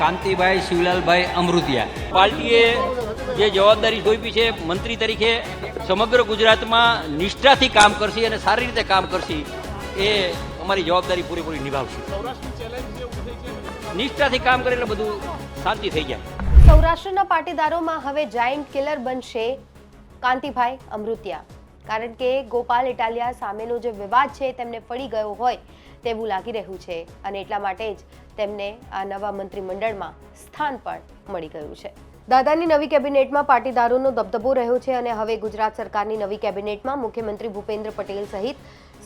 કાંતિભાઈ શિવલાલભાઈ અમૃતિયા. પાર્ટીએ જે જવાબદારી સોંપી છે મંત્રી તરીકે સમગ્ર ગુજરાતમાં નિષ્ઠાથી કામ કરશે અને સારી રીતે કામ કરશે એ અમારી જવાબદારી પૂરેપૂરી નિભાવશે. નિષ્ઠાથી કામ કરે એટલે બધું શાંતિ થઈ જાય. સૌરાષ્ટ્રના પાટીદારોમાં હવે જાયન્ટ કિલર બનશે કાંતિભાઈ અમૃતિયા. કારણ કે ગોપાલ ઇટાલિયા સામેનો જે વિવાદ છે તેમને પડી ગયો હોય. તેવું લાગી રહ્યું છે અને એટલા માટે જ તેમને આ નવા મંત્રીમંડળમાં સ્થાન પણ મળી ગયું છે. દાદાની નવી કેબિનેટમાં પાટીદારોનો દબદબો રહ્યો છે અને હવે ગુજરાત સરકારની નવી કેબિનેટમાં મુખ્યમંત્રી ભૂપેન્દ્ર પટેલ સહિત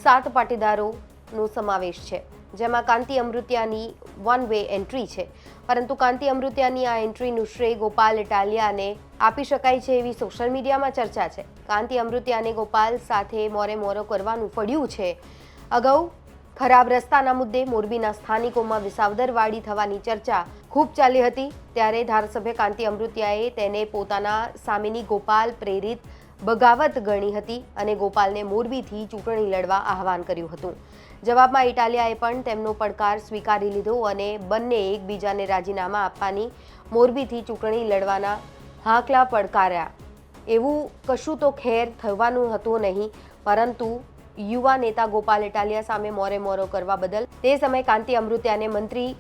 સાત પાટીદારોનો સમાવેશ છે. જેમાં કાંતિ અમૃતિયાની વન વે એન્ટ્રી છે. પરંતુ કાંતિ અમૃતિયાની આ એન્ટ્રીનું શ્રેય ગોપાલ ઇટાલિયાને આપી શકાય છે એવી સોશિયલ મીડિયામાં ચર્ચા છે. કાંતિ અમૃતિયાને ગોપાલ સાથે મોરે મોરો કરવાનું પડ્યું છે. અગાઉ ખરાબ રસ્તાના મુદ્દે મોરબીના સ્થાનિકોમાં વિસાવદરવાડી થવાની ચર્ચા ખૂબ ચાલી હતી. ત્યારે ધારાસભ્ય કાંતિ અમૃતિયાએ તેને પોતાના સામેની ગોપાલ પ્રેરિત બગાવત ગણી હતી અને ગોપાલને મોરબીથી ચૂંટણી લડવા આહવાન કર્યું હતું. જવાબમાં ઇટાલિયાએ પણ તેમનો પડકાર સ્વીકારી લીધો અને બંને એકબીજાને રાજીનામા આપવાની મોરબીથી ચૂંટણી લડવાના હાકલા પડકાર્યા. એવું કશું તો ખેર થવાનું હતું નહીં, પરંતુ યુવા નેતા ગોપાલ ઇટાલિયા સામે મોરે મોરો કરવા બદલ તે સમયે કાંતિ અમૃત્યાને મંત્રી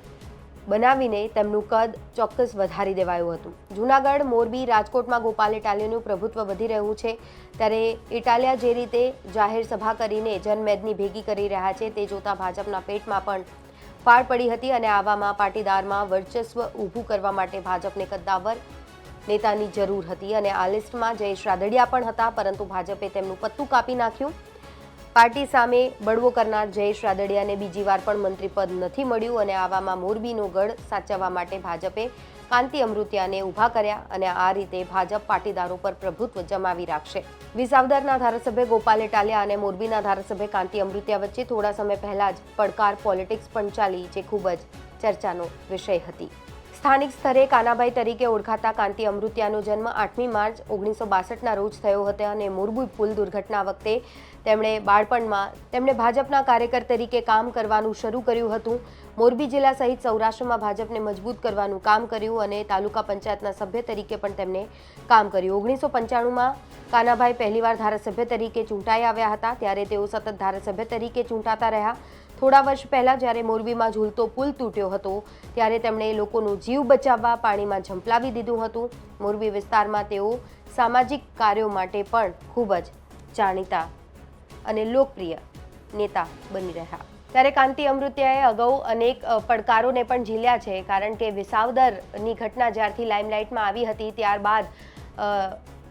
બનાવીને તેમનું કદ ચોક્કસ વધારી દેવાયું હતું. જૂનાગઢ, મોરબી, રાજકોટમાં ગોપાલ ઇટાલિયાનું પ્રભુત્વ વધી રહ્યું છે. ત્યારે ઇટાલિયા જે રીતે જાહેર સભા કરીને જનમેદની ભેગી કરી રહ્યા છે, તે જોતા ભાજપના પેટમાં પણ ફાળ પડી હતી અને આવામાં પાટીદારમાં વર્ચસ્વ ઊભું કરવા માટે ભાજપને કદ્દાવર નેતાની જરૂર હતી. અને આ લિસ્ટમાં જયેશ રાદડિયા પણ હતા, પરંતુ ભાજપે તેમનું પત્તું કાપી નાખ્યું. પાર્ટી સામે બળવો કરનાર જયેશ રાદડિયાને બીજી વાર પણ મંત્રી પદ નથી મળ્યું અને આવામાં મોરબીનો ગઢ સાચવવા માટે ભાજપે કાંતિ અમૃતિયાને ઊભા કર્યા અને આ રીતે ભાજપ પાટીદારો પર પ્રભુત્વ જમાવી રાખશે. વિસાવદરના ધારાસભ્ય ગોપાલ ઇટાલિયા અને મોરબીના ધારાસભ્ય કાંતિ અમૃતિયા વચ્ચે થોડા સમય પહેલા જ પડકાર પોલિટિક્સ પણ ચાલી જે ખૂબ જ ચર્ચાનો વિષય હતી. સ્થાનિક સ્તરે કાનાભાઈ તરીકે ઓળખાતા કાંતિ અમૃત્યાનો જન્મ આઠમી માર્ચ ઓગણીસો બાસઠના રોજ થયો હતો અને મોરબી પુલ દુર્ઘટના વખતે તેમણે બાળપણમાં તેમણે ભાજપના કાર્યકર તરીકે કામ કરવાનું શરૂ કર્યું હતું. મોરબી જિલ્લા સહિત સૌરાષ્ટ્રમાં ભાજપને મજબૂત કરવાનું કામ કર્યું અને તાલુકા પંચાયતના સભ્ય તરીકે પણ તેમણે કામ કર્યું. ઓગણીસો પંચાણુંમાં કાનાભાઈ પહેલીવાર ધારાસભ્ય તરીકે ચૂંટાઈ આવ્યા હતા. ત્યારે તેઓ સતત ધારાસભ્ય તરીકે ચૂંટાતા રહ્યા. થોડા વર્ષ પહેલાં જ્યારે મોરબીમાં ઝૂલતો પુલ તૂટ્યો હતો, ત્યારે તેમણે લોકોનું જીવ બચાવવા પાણીમાં ઝંપલાવી દીધું હતું. મોરબી વિસ્તારમાં તેઓ સામાજિક કાર્યો માટે પણ ખૂબ જ જાણીતા અને લોકપ્રિય નેતા બની રહ્યા. ત્યારે કાંતિ અમૃત્યાએ અગાઉ અનેક પડકારોને પણ ઝીલ્યા છે, કારણ કે વિસાવદરની ઘટના જ્યારથી લાઇમલાઇટમાં આવી હતી, ત્યારબાદ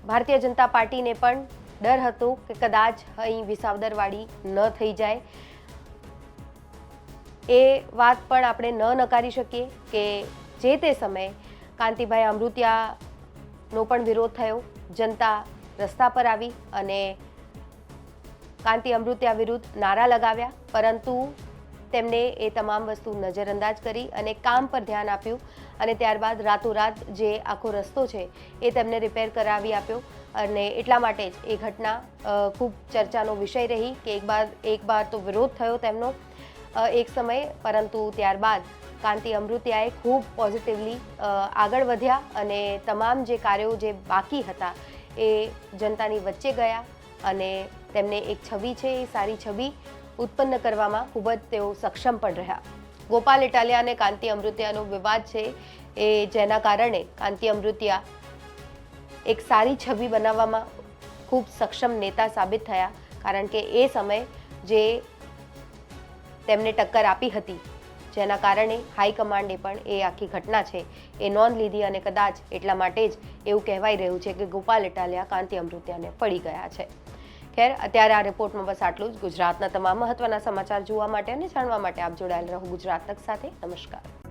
ભારતીય જનતા પાર્ટીને પણ ડર હતો કે કદાચ અહીં વિસાવદરવાળી ન થઈ જાય. એ વાત પણ આપણે ન નકારી શકીએ કે જે તે સમયે કાંતિભાઈ અમૃતિયાનો પણ વિરોધ થયો. જનતા રસ્તા પર આવી અને કાંતિ અમૃત્યા વિરુદ્ધ નારા લગાવ્યા. પરંતુ તેમને એ તમામ વસ્તુ નજરઅંદાજ કરી અને કામ પર ધ્યાન આપ્યું અને ત્યારબાદ રાતોરાત જે આખો રસ્તો છે એ તેમને રિપેર કરાવી આપ્યો. અને એટલા માટે જ એ ઘટના ખૂબ ચર્ચાનો વિષય રહી કે એક બાર એક બાર તો વિરોધ થયો તેમનો. એક સમયે, પરંતુ ત્યારબાદ કાંતિ અમૃતિયાએ ખૂબ પોઝિટિવલી આગળ વધ્યા અને તમામ જે કાર્યો જે બાકી હતા એ જનતાની વચ્ચે ગયા અને તેમને એક છબી છે, એ સારી છબી ઉત્પન્ન કરવામાં ખૂબ જ તેઓ સક્ષમ પણ રહ્યા. ગોપાલ ઇટાલિયા અને કાંતિ અમૃતિયાનો વિવાદ છે એ જેના કારણે કાંતિ અમૃતિયા એક સારી છબી બનાવવામાં ખૂબ સક્ષમ નેતા સાબિત થયા. કારણ કે એ સમયે જે તેમને ટક્કર આપી હતી. જેના કારણે હાઈકમાન્ડે પણ એ આખી ઘટના છે, એ નોંધ લીધી અને કદાચ એટલા માટે જ એવું કહેવાઈ રહ્યું છે કે ગોપાલ ઇટાલિયા, કાંતિ અમૃત્યાને પડી ગયા છે. ખેર, અત્યારે આ રિપોર્ટમાં બસ આટલું જ. ગુજરાતના તમામ મહત્વના સમાચાર જોવા માટે અને જાણવા માટે આપ જોડાયેલ રહો ગુજરાત તક સાથે. નમસ્કાર.